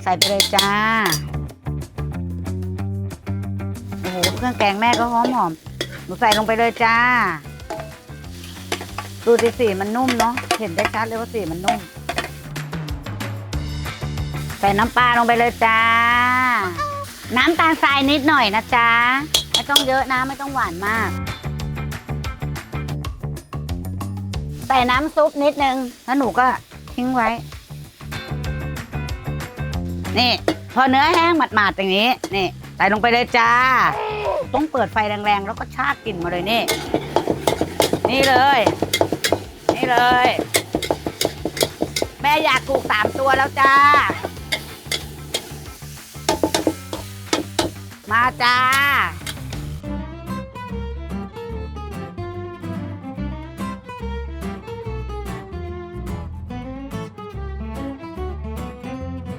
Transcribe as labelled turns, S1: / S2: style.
S1: ใส่ไปเลยจ้า โอ้โห เครื่องแกงแม่ก็หอมหอม หนูใส่ลงไปเลยจ้า ดูสิสีมันนุ่มเนาะ เห็นได้ชัดเลยว่าสีมันนุ่ม ใส่น้ำปลาลงไปเลยจ้า น้ำตาลทรายนิดหน่อยนะจ๊ะไม่ต้องเยอะนะ ไม่ต้องหวานมาก ใส่น้ำซุปนิดนึง แล้วหนูก็ทิ้งไว้ นี่ พอเนื้อแห้งหมาดๆอย่างนี้ นี่ใส่ลงไปเลยจ้า ต้องเปิดไฟแรงๆ แล้วก็ชากกลิ่นมาเลยนี่ นี่เลย นี่เลย แม่อยากกูกสามตัวแล้วจ้า มาจ้า